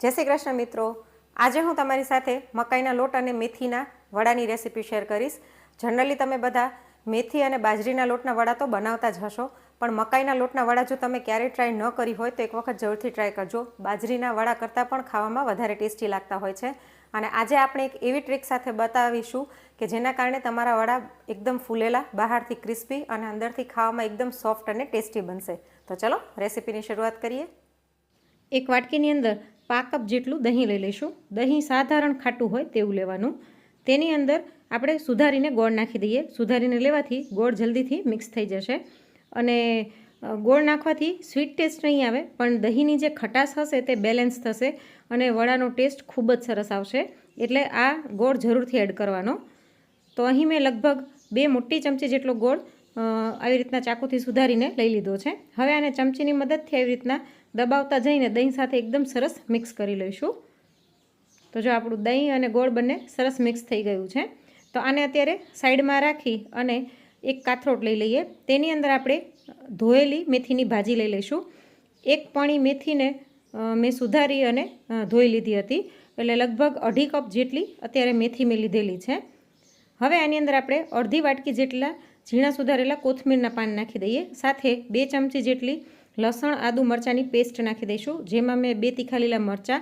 જય શ્રી કૃષ્ણ મિત્રો. આજે હું તમારી સાથે મકાઈના લોટ અને મેથીના વડાની રેસીપી શેર કરીશ. જનરલી તમે બધા મેથી અને બાજરીના લોટના વડા તો બનાવતા જ હશો, પણ મકાઈના લોટના વડા જો તમે ક્યારેય ટ્રાય ન કરી હોય તો એક વખત જરૂરથી ટ્રાય કરજો. બાજરીના વડા કરતાં પણ ખાવામાં વધારે ટેસ્ટી લાગતા હોય છે. અને આજે આપણે એક એવી ટ્રીક સાથે બતાવીશું કે જેના કારણે તમારા વડા એકદમ ફૂલેલા, બહારથી ક્રિસ્પી અને અંદરથી ખાવામાં એકદમ સોફ્ટ અને ટેસ્ટી બનશે. તો ચલો રેસીપીની શરૂઆત કરીએ. એક વાટકીની અંદર પા કપ જેટલું દહીં લઈ લઈશું. દહીં સાધારણ ખાટું હોય તેવું લેવાનું. તેની અંદર આપણે સુધારીને ગોળ નાખી દઈએ. સુધારીને લેવાથી ગોળ જલ્દીથી મિક્સ થઈ જશે. અને ગોળ નાખવાથી સ્વીટ ટેસ્ટ નહીં આવે, પણ દહીંની જે ખટાશ હશે તે બેલેન્સ થશે અને વડાનો ટેસ્ટ ખૂબ જ સરસ આવશે. એટલે આ ગોળ જરૂરથી એડ કરવાનો. તો અહીં મેં લગભગ બે મોટી ચમચી જેટલો ગોળ આવી રીતના ચાકુથી સુધારીને લઈ લીધો છે. હવે આને ચમચીની મદદથી આવી રીતના દબાવતા જઈને દહીં સાથે એકદમ સરસ મિક્સ કરી લઈશું. તો જો આપણું દહીં અને ગોળ બંને સરસ મિક્સ થઈ ગયું છે. તો આને અત્યારે સાઈડમાં રાખી અને એક કાથરોટ લઈ લઈએ. તેની અંદર આપણે ધોયેલી મેથીની ભાજી લઈ લઈશું. એક પાણી મેથીને મેં સુધારી અને ધોઈ લીધી હતી. એટલે લગભગ અઢી કપ જેટલી અત્યારે મેથી મેં લીધેલી છે. હવે આની અંદર આપણે અડધી વાટકી જેટલા ઝીણા સુધારેલા કોથમીરના પાન નાખી દઈએ. સાથે બે ચમચી જેટલી લસણ, આદુ મરચાંની પેસ્ટ નાખી દઈશું. જેમાં મેં બે તીખા લીલા મરચાં,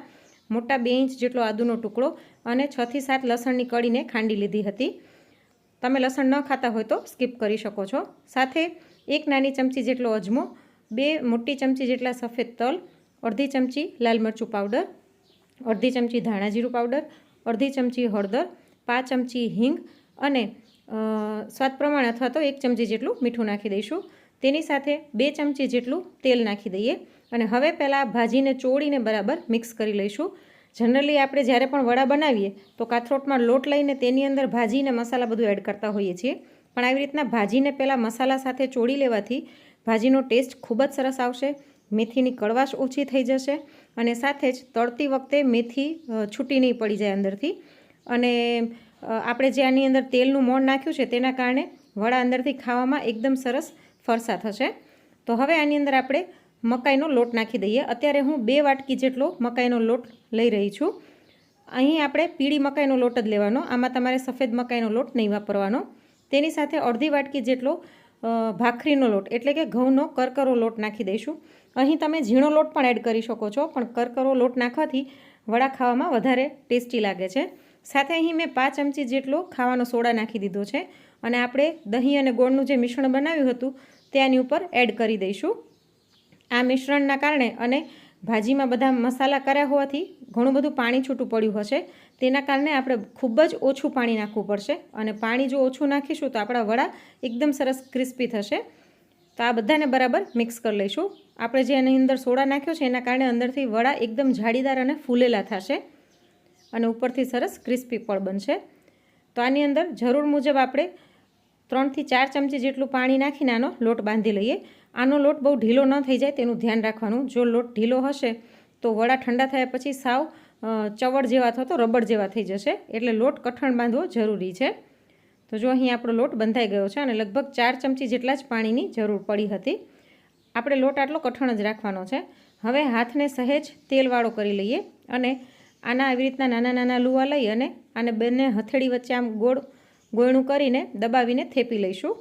મોટા બે ઇંચ જેટલો આદુનો ટુકડો અને છથી સાત લસણની કળીને ખાંડી લીધી હતી. તમે લસણ ન ખાતા હોય તો સ્કીપ કરી શકો છો. સાથે એક નાની ચમચી જેટલો અજમો, બે મોટી ચમચી જેટલા સફેદ તલ, અડધી ચમચી લાલ મરચું પાવડર, અડધી ચમચી ધાણા જીરું પાવડર, અડધી ચમચી હળદર, પાંચ ચમચી હિંગ અને સ્વાદ પ્રમાણે અથવા તો એક ચમચી જેટલું મીઠું નાખી દઈશું. તેની સાથે બે ચમચી જેટલું તેલ નાખી દઈએ અને હવે પહેલાં ભાજીને ચોળીને બરાબર મિક્સ કરી લઈશું. જનરલી આપણે જ્યારે પણ વડા બનાવીએ તો કાથરોટમાં લોટ લઈને તેની અંદર ભાજીને મસાલા બધું એડ કરતા હોઈએ છીએ. પણ આવી રીતના ભાજીને પહેલાં મસાલા સાથે ચોળી લેવાથી ભાજીનો ટેસ્ટ ખૂબ જ સરસ આવશે, મેથીની કડવાશ ઓછી થઈ જશે અને સાથે જ તળતી વખતે મેથી છૂટી નહીં પડી જાય અંદરથી. અને આપણે જે આની અંદર તેલનું મોણ નાખ્યું છે તેના કારણે વડા અંદરથી ખાવામાં એકદમ સરસ ફરસા થશે. તો હવે આની અંદર આપણે મકાઈનો લોટ નાખી દઈએ. અત્યારે હું બે વાટકી જેટલો મકાઈનો લોટ લઈ રહી છું. અહીં આપણે પીળી મકાઈનો લોટ જ લેવાનો. આમાં તમારે સફેદ મકાઈનો લોટ નહીં વાપરવાનો. તેની સાથે અડધી વાટકી જેટલો ભાખરીનો લોટ, એટલે કે ઘઉંનો કરકરો લોટ નાખી દઈશું. અહીં તમે ઝીણો લોટ પણ એડ કરી શકો છો, પણ કરકરો લોટ નાખવાથી વડા ખાવામાં વધારે ટેસ્ટી લાગે છે. સાથે અહીં મેં પાંચ ચમચી જેટલો ખાવાનો સોડા નાખી દીધો છે. અને આપણે દહીં અને ગોળનું જે મિશ્રણ બનાવ્યું હતું તે આની ઉપર એડ કરી દઈશું. આ મિશ્રણના કારણે અને ભાજીમાં બધા મસાલા કર્યા હોવાથી ઘણું બધું પાણી છૂટું પડ્યું હશે. તેના કારણે આપણે ખૂબ જ ઓછું પાણી નાખવું પડશે અને પાણી જો ઓછું નાખીશું તો આપણા વડા એકદમ સરસ ક્રિસ્પી થશે. તો આ બધાને બરાબર મિક્સ કરી લઈશું. આપણે જે એની અંદર સોડા નાખ્યો છે, એના કારણે અંદરથી વડા એકદમ જાળીદાર અને ફૂલેલા થશે અને ઉપરથી સરસ ક્રિસ્પી પણ બનશે. તો આની અંદર જરૂર મુજબ આપણે ત્રણથી ચાર ચમચી જેટલું પાણી નાખીને આનો લોટ બાંધી લઈએ. આનો લોટ બહુ ઢીલો ન થઈ જાય તેનું ધ્યાન રાખવાનું. જો લોટ ઢીલો હશે તો વડા ઠંડા થયા પછી સાવ ચવડ જેવા અથવા તો રબડ જેવા થઈ જશે. એટલે લોટ કઠણ બાંધવો જરૂરી છે. તો જો અહીં આપણો લોટ બંધાઈ ગયો છે અને લગભગ ચાર ચમચી જેટલા જ પાણીની જરૂર પડી હતી. આપણે લોટ આટલો કઠણ જ રાખવાનો છે. હવે હાથને સહેજ તેલવાળો કરી લઈએ અને આના આવી રીતના નાના નાના લુવા લઈ અને આને બંને હથેળી વચ્ચે આમ ગોળ ગોયણું કરીને દબાવીને થેપી લઈશું.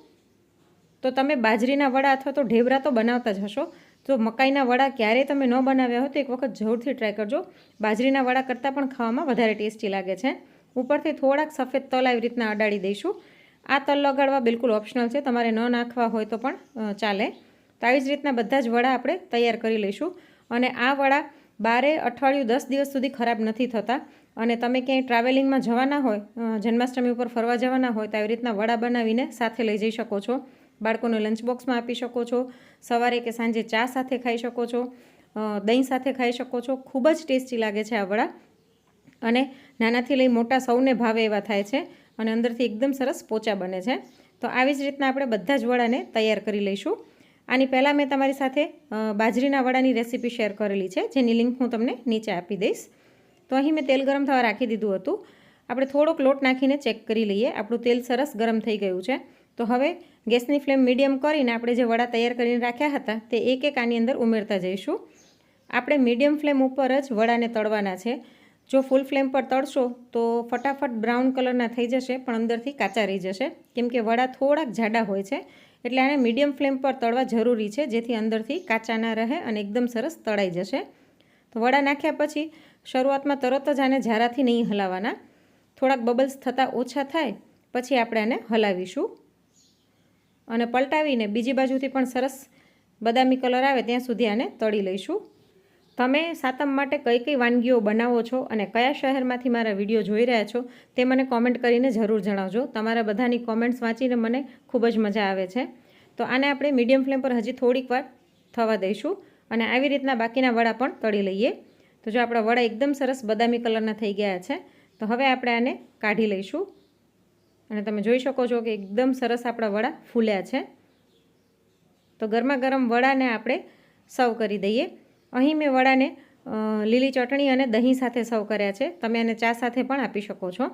તો તમે બાજરીના વડા અથવા તો ઢેબરા તો બનાવતા જ હશો. તો મકાઈના વડા ક્યારેય તમે ન બનાવ્યા હોય તો એક વખત જરૂરથી ટ્રાય કરજો. બાજરીના વડા કરતાં પણ ખાવામાં વધારે ટેસ્ટી લાગે છે. ઉપરથી થોડાક સફેદ તલ આવી રીતના અડાડી દઈશું. આ તલ લગાડવા બિલકુલ ઓપ્શનલ છે. તમારે ન નાખવા હોય તો પણ ચાલે. તો આવી જ રીતના બધા જ વડા આપણે તૈયાર કરી લઈશું. અને આ વડા બારે અઠવાડિયું દસ દિવસ સુધી ખરાબ નથી થતા. અને તમે ક્યાંય ટ્રાવેલિંગમાં જવાના હોય જન્માષ્ટમી ઉપર ફરવા જવાના હોય તો આવી રીતના વડા બનાવીને સાથે લઈ જઈ શકો છો. બાળકોને લંચ બોક્સમાં આપી શકો છો. સવારે કે સાંજે ચા સાથે ખાઈ શકો છો. દહીં સાથે ખાઈ શકો છો. ખૂબ જ ટેસ્ટી લાગે છે આ વડા. અને નાનાથી લઈ મોટા સૌને ભાવે એવા થાય છે અને અંદરથી એકદમ સરસ પોચા બને છે. તો આવી જ રીતના આપણે બધા જ વડાને તૈયાર કરી લઈશું. આની પહેલાં મેં તમારી સાથે બાજરીના વડાની રેસીપી શેર કરેલી છે. જેની લિંક હું તમને નીચે આપી દઈશ. તો અહીં મેં તેલ ગરમ થવા રાખી દીધું હતું. આપણે થોડોક લોટ નાખીને ચેક કરી લઈએ. આપણું તેલ સરસ ગરમ થઈ ગયું છે. તો હવે ગેસની ફ્લેમ મીડિયમ કરીને આપણે જે વડા તૈયાર કરીને રાખ્યા હતા તે એક એક આની અંદર ઉમેરતા જઈશું. આપણે મીડિયમ ફ્લેમ ઉપર જ વડાને તળવાના છે. જો ફૂલ ફ્લેમ પર તળશો તો ફટાફટ બ્રાઉન કલરના થઈ જશે પણ અંદરથી કાચા રહી જશે. કેમ કે વડા થોડાક જાડા હોય છે. એટલે આને મીડિયમ ફ્લેમ પર તળવા જરૂરી છે જેથી અંદરથી કાચા ના રહે અને એકદમ સરસ તળાઈ જશે. તો વડા નાખ્યા પછી શરૂઆતમાં તરત જ આને ઝારાથી નહીં હલાવવાના. થોડાક બબલ્સ થતાં ઓછા થાય, પછી આપણે આને હલાવીશું. અને પલટાવીને બીજી બાજુથી પણ સરસ બદામી કલર આવે ત્યાં સુધી આને તળી લઈશું. તમે સાતમ માટે કઈ કઈ વાનગીઓ બનાવો છો અને કયા શહેરમાંથી મારા વીડિયો જોઈ રહ્યા છો તે મને કોમેન્ટ કરીને જરૂર જણાવજો. તમારા બધાની કોમેન્ટ્સ વાંચીને મને ખૂબ જ મજા આવે છે. તો આને આપણે મીડિયમ ફ્લેમ પર હજી થોડીક વાર થવા દઈશું. અને આવી રીતના બાકીના વડા પણ તળી લઈએ. તો જો આપણા વડા એકદમ સરસ બદામી કલરના થઈ ગયા છે, તો હવે આપણે આને કાઢી લઈશું. અને તમે જોઈ શકો છો કે એકદમ સરસ આપણા વડા ફૂલ્યા છે. તો ગરમા ગરમ વડાને આપણે સર્વ કરી દઈએ. અહીં મેં વડાને લીલી ચટણી અને દહીં સાથે સર્વ કર્યા છે. તમે આને ચા સાથે પણ આપી શકો છો.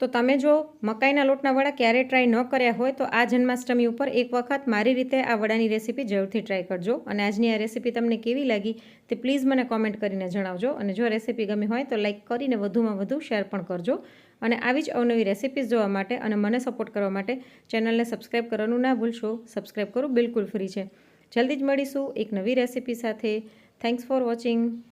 તો તમે જો મકાઈના લોટના વડા ક્યારેય ટ્રાય ન કર્યા હોય તો આ જન્માષ્ટમી ઉપર એક વખત મારી રીતે આ વડાની રેસીપી જરૂરથી ટ્રાય કરજો. અને આજની આ રેસીપી તમને કેવી લાગી તે પ્લીઝ મને કોમેન્ટ કરીને જણાવજો. અને જો રેસીપી ગમી હોય તો લાઇક કરીને વધુમાં વધુ શેર પણ કરજો. અને આવી જ અવનવી રેસીપીઝ જોવા માટે અને મને સપોર્ટ કરવા માટે ચેનલને સબસ્ક્રાઈબ કરવાનું ના ભૂલશો. સબસ્ક્રાઈબ કરવું બિલકુલ ફ્રી છે. જલ્દી જ મળીશું એક નવી રેસીપી સાથે. Thanks for watching